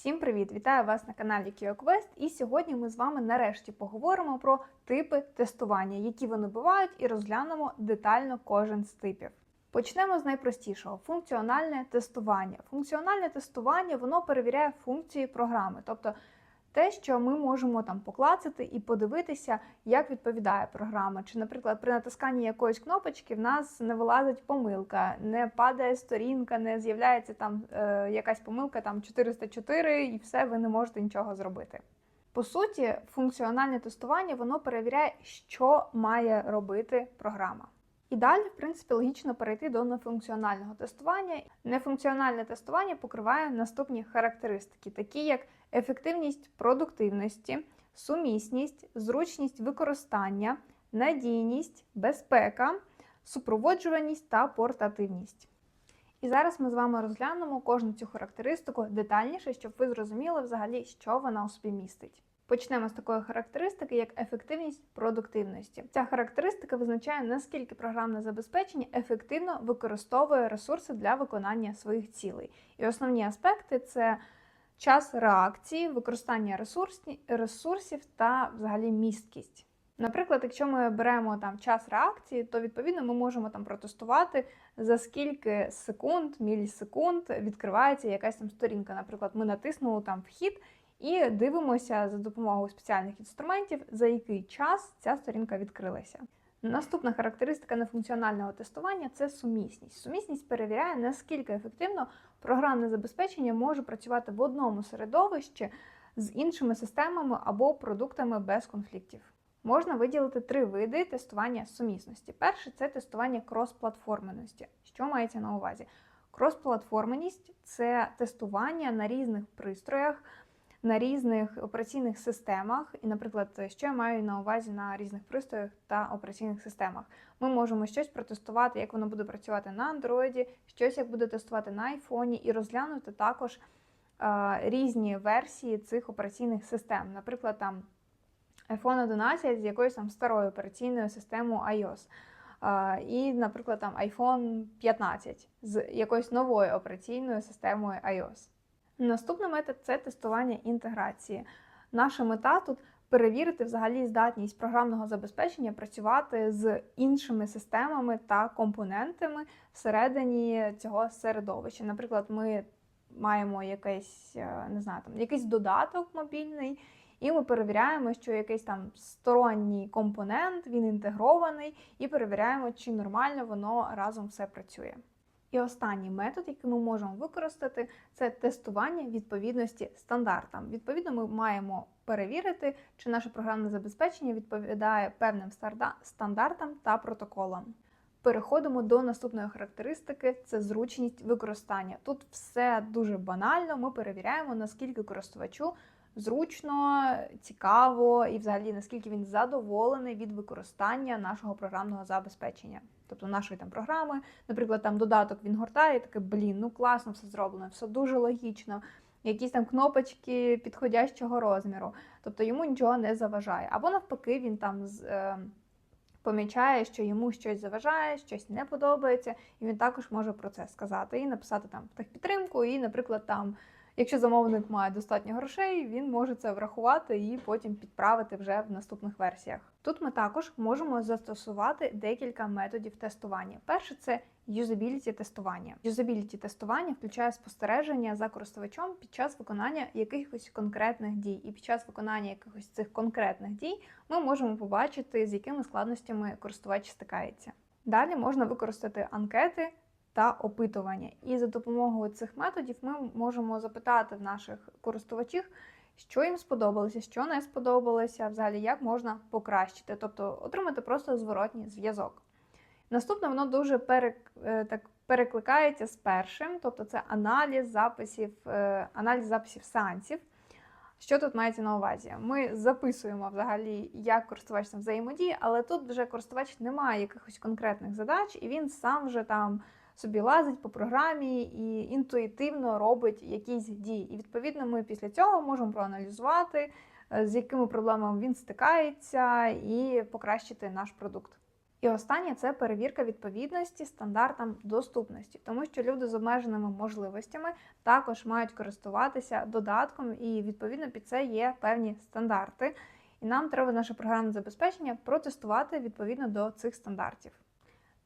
Всім привіт! Вітаю вас на каналі KioQuest. І сьогодні ми з вами нарешті поговоримо про типи тестування, які вони бувають, і розглянемо детально кожен з типів. Почнемо з найпростішого функціональне тестування. Функціональне тестування воно перевіряє функції програми, тобто те, що ми можемо там поклацати і подивитися, як відповідає програма. Чи, наприклад, при натисканні якоїсь кнопочки в нас не вилазить помилка, не падає сторінка, не з'являється там е, якась помилка, там 404, і все, ви не можете нічого зробити. По суті, функціональне тестування воно перевіряє, що має робити програма. І далі, в принципі, логічно перейти до нефункціонального тестування. Нефункціональне тестування покриває наступні характеристики, такі як ефективність продуктивності, сумісність, зручність використання, надійність, безпека, супроводжуваність та портативність. І зараз ми з вами розглянемо кожну цю характеристику детальніше, щоб ви зрозуміли взагалі, що вона у собі містить. Почнемо з такої характеристики, як ефективність продуктивності. Ця характеристика визначає, наскільки програмне забезпечення ефективно використовує ресурси для виконання своїх цілей. І основні аспекти це час реакції, використання ресурсів та взагалі місткість. Наприклад, якщо ми беремо там час реакції, то відповідно ми можемо там протестувати за скільки секунд, мілісекунд відкривається якась там сторінка. Наприклад, ми натиснули там вхід і дивимося за допомогою спеціальних інструментів, за який час ця сторінка відкрилася. Наступна характеристика нефункціонального тестування це сумісність. Сумісність перевіряє, наскільки ефективно програмне забезпечення може працювати в одному середовищі з іншими системами або продуктами без конфліктів. Можна виділити три види тестування сумісності. Перше це тестування кросплатформеності. Що мається на увазі? Кросплатформеність це тестування на різних пристроях на різних операційних системах. І, наприклад, що я маю на увазі на різних пристроях та операційних системах. Ми можемо щось протестувати, як воно буде працювати на Android, щось як буде тестувати на айфоні, і розглянути також е, різні версії цих операційних систем. Наприклад, там iPhone 11 з якоюсь там старою операційною системою iOS. Uh, і, наприклад, там iPhone 15 з якоюсь новою операційною системою iOS. Наступний метод це тестування інтеграції. Наша мета тут перевірити взагалі здатність програмного забезпечення працювати з іншими системами та компонентами всередині цього середовища. Наприклад, ми маємо якийсь, е, не знаю, там якийсь додаток мобільний. І ми перевіряємо, що якийсь там сторонній компонент, він інтегрований, і перевіряємо, чи нормально воно разом все працює. І останній метод, який ми можемо використати, це тестування відповідності стандартам. Відповідно, ми маємо перевірити, чи наше програмне забезпечення відповідає певним стандартам та протоколам. Переходимо до наступної характеристики це зручність використання. Тут все дуже банально. Ми перевіряємо, наскільки користувачу зручно, цікаво і, взагалі, наскільки він задоволений від використання нашого програмного забезпечення тобто нашої там програми. Наприклад, там додаток він гортає, і таке, блін, ну класно все зроблено, все дуже логічно. Якісь там кнопочки підходящого розміру, тобто йому нічого не заважає. Або навпаки, він там з, е, помічає, що йому щось заважає, щось не подобається, і він також може про це сказати і написати там підтримку, і, наприклад, там Якщо замовник має достатньо грошей, він може це врахувати і потім підправити вже в наступних версіях. Тут ми також можемо застосувати декілька методів тестування. Перше це юзабіліті тестування. Юзабіліті тестування включає спостереження за користувачом під час виконання якихось конкретних дій. І під час виконання якихось цих конкретних дій ми можемо побачити, з якими складностями користувач стикається. Далі можна використати анкети та опитування. І за допомогою цих методів ми можемо запитати в наших користувачів, що їм сподобалося, що не сподобалося, взагалі як можна покращити, тобто отримати просто зворотній зв'язок. Наступне воно дуже перек, е, так, перекликається з першим, тобто це аналіз записів, е, аналіз записів сеансів. Що тут мається на увазі? Ми записуємо взагалі, як користувач там взаємодіє, але тут вже користувач не має якихось конкретних задач, і він сам вже там собі лазить по програмі і інтуїтивно робить якісь дії. І відповідно ми після цього можемо проаналізувати, е, з якими проблемами він стикається, і покращити наш продукт. І останнє це перевірка відповідності стандартам доступності, тому що люди з обмеженими можливостями також мають користуватися додатком, і відповідно під це є певні стандарти. І нам треба наше програмне забезпечення протестувати відповідно до цих стандартів.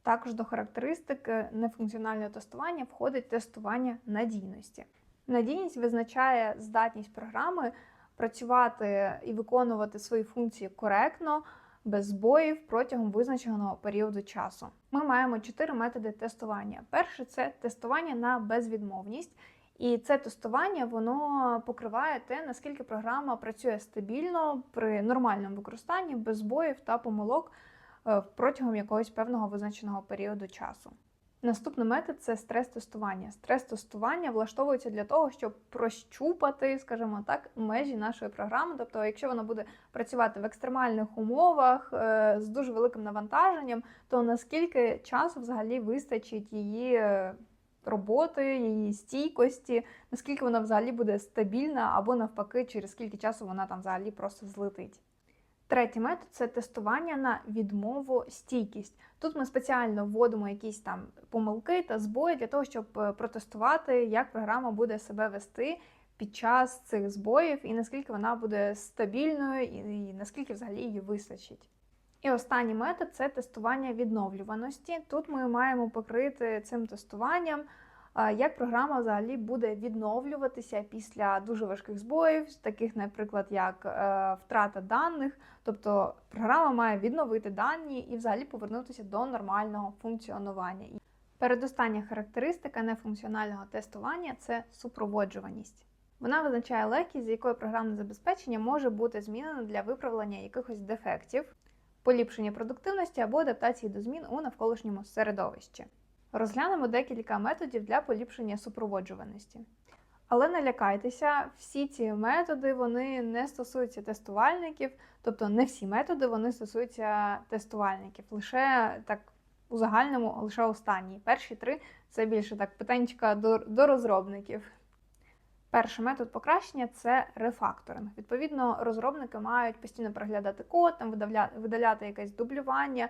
Також до характеристик е, нефункціонального тестування входить тестування надійності. Надійність визначає здатність програми працювати і виконувати свої функції коректно, без збоїв протягом визначеного періоду часу. Ми маємо чотири методи тестування. Перше це тестування на безвідмовність. І це тестування воно покриває те, наскільки програма працює стабільно при нормальному використанні, без збоїв та помилок протягом якогось певного визначеного періоду часу. Наступний метод це стрес-тестування. Стрес-тестування влаштовується для того, щоб прощупати, скажімо так, межі нашої програми. Тобто, якщо вона буде працювати в екстремальних умовах е, з дуже великим навантаженням, то наскільки часу взагалі вистачить її е, роботи, її стійкості, наскільки вона взагалі буде стабільна, або навпаки, через скільки часу вона там взагалі просто злетить. Третій метод це тестування на відмову стійкість. Тут ми спеціально вводимо якісь там помилки та збої для того, щоб е, протестувати, як програма буде себе вести під час цих збоїв, і наскільки вона буде стабільною, і наскільки взагалі її вистачить. І останній метод це тестування відновлюваності. Тут ми маємо покрити цим тестуванням як програма взагалі буде відновлюватися після дуже важких збоїв, таких, наприклад, як е, втрата даних. Тобто програма має відновити дані і взагалі повернутися до нормального функціонування. Передостання характеристика нефункціонального тестування це супроводжуваність. Вона визначає легкість, з якою програмне забезпечення може бути змінено для виправлення якихось дефектів, поліпшення продуктивності або адаптації до змін у навколишньому середовищі. Розглянемо декілька методів для поліпшення супроводжуваності. Але не лякайтеся, всі ці методи вони не стосуються тестувальників, тобто не всі методи вони стосуються тестувальників. Лише так у загальному, лише останні. Перші три це більше так питаннячка до, до розробників. Перший метод покращення це рефакторинг. Відповідно, розробники мають постійно переглядати код, там видаляти якесь дублювання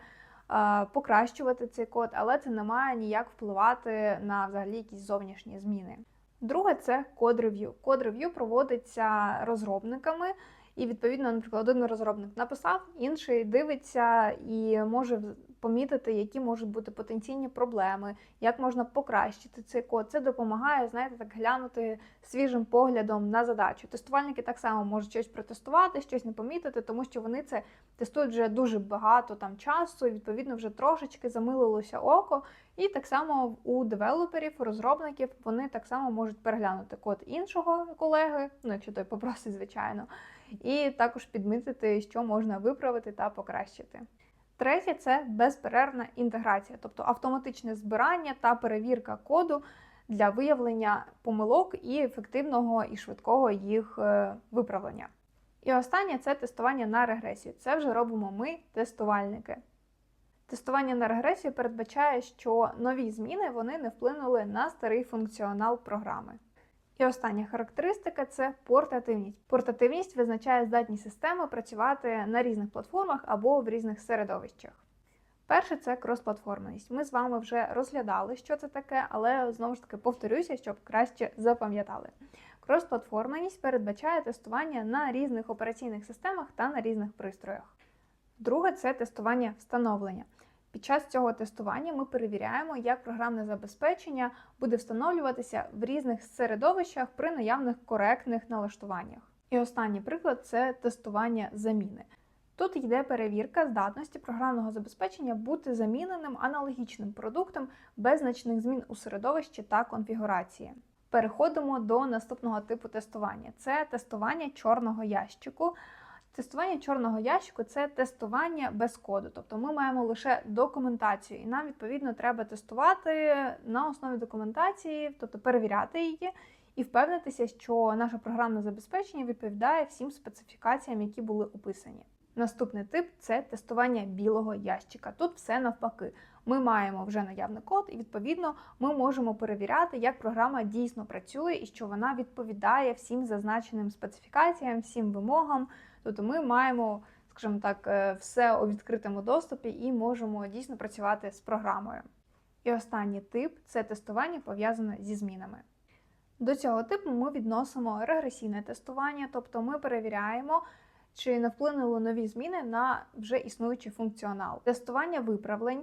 покращувати цей код, але це не має ніяк впливати на взагалі якісь зовнішні зміни. Друге, це код рев'ю. Код рев'ю проводиться розробниками, і відповідно, наприклад, один розробник написав, інший дивиться і може помітити, які можуть бути потенційні проблеми, як можна покращити цей код. Це допомагає, знаєте, так глянути свіжим поглядом на задачу. Тестувальники так само можуть щось протестувати, щось не помітити, тому що вони це тестують вже дуже багато там часу, і відповідно вже трошечки замилилося око. І так само у девелоперів, розробників вони так само можуть переглянути код іншого колеги, ну якщо той попросить, звичайно, і також підмітити, що можна виправити та покращити. Третє це безперервна інтеграція, тобто автоматичне збирання та перевірка коду для виявлення помилок і ефективного і швидкого їх е, виправлення. І останнє це тестування на регресію. Це вже робимо ми, тестувальники. Тестування на регресію передбачає, що нові зміни вони не вплинули на старий функціонал програми. І остання характеристика це портативність. Портативність визначає здатність системи працювати на різних платформах або в різних середовищах. Перше це кросплатформеність. Ми з вами вже розглядали, що це таке, але знову ж таки повторюся, щоб краще запам'ятали. Кросплатформеність передбачає тестування на різних операційних системах та на різних пристроях. Друге це тестування встановлення. Під час цього тестування ми перевіряємо, як програмне забезпечення буде встановлюватися в різних середовищах при наявних коректних налаштуваннях. І останній приклад це тестування заміни. Тут йде перевірка здатності програмного забезпечення бути заміненим аналогічним продуктом без значних змін у середовищі та конфігурації. Переходимо до наступного типу тестування: це тестування чорного ящику. Тестування чорного ящику це тестування без коду. Тобто ми маємо лише документацію, і нам, відповідно, треба тестувати на основі документації, тобто перевіряти її і впевнитися, що наше програмне забезпечення відповідає всім специфікаціям, які були описані. Наступний тип це тестування білого ящика. Тут все навпаки. Ми маємо вже наявний код, і відповідно ми можемо перевіряти, як програма дійсно працює і що вона відповідає всім зазначеним специфікаціям, всім вимогам. Тобто ми маємо, скажімо так, е, все у відкритому доступі і можемо дійсно працювати з програмою. І останній тип це тестування пов'язане зі змінами. До цього типу ми відносимо регресійне тестування, тобто ми перевіряємо, чи не вплинули нові зміни на вже існуючий функціонал. Тестування виправлень.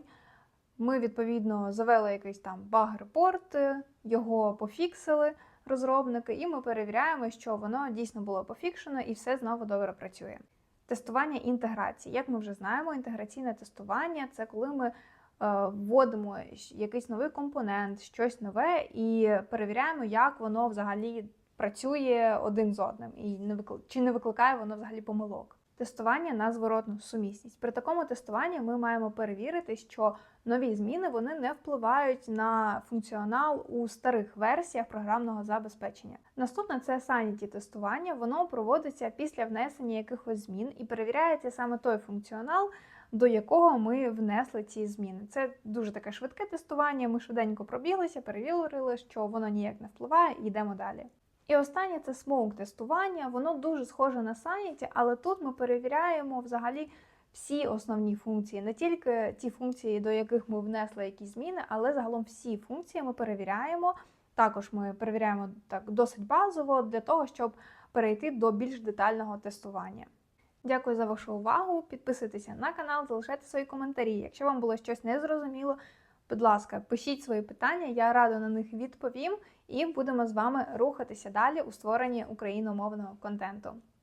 Ми відповідно завели якийсь там баг-репорт, його пофіксили розробники, і ми перевіряємо, що воно дійсно було пофікшено і все знову добре працює. Тестування інтеграції. Як ми вже знаємо, інтеграційне тестування це коли ми е, вводимо якийсь новий компонент, щось нове, і перевіряємо, як воно взагалі працює один з одним, і не викли... чи не викликає воно взагалі помилок. Тестування на зворотну сумісність. При такому тестуванні ми маємо перевірити, що нові зміни вони не впливають на функціонал у старих версіях програмного забезпечення. Наступне це sanity тестування. Воно проводиться після внесення якихось змін і перевіряється саме той функціонал, до якого ми внесли ці зміни. Це дуже таке швидке тестування. Ми швиденько пробіглися, перевірили, що воно ніяк не впливає, і йдемо далі. І останнє це смоук тестування. Воно дуже схоже на Sanity, але тут ми перевіряємо взагалі всі основні функції, не тільки ті функції, до яких ми внесли якісь зміни, але загалом всі функції ми перевіряємо. Також ми перевіряємо так досить базово для того, щоб перейти до більш детального тестування. Дякую за вашу увагу. Підписуйтеся на канал, залишайте свої коментарі. Якщо вам було щось незрозуміло, будь ласка, пишіть свої питання, я радо на них відповім, і будемо з вами рухатися далі у створенні україномовного контенту.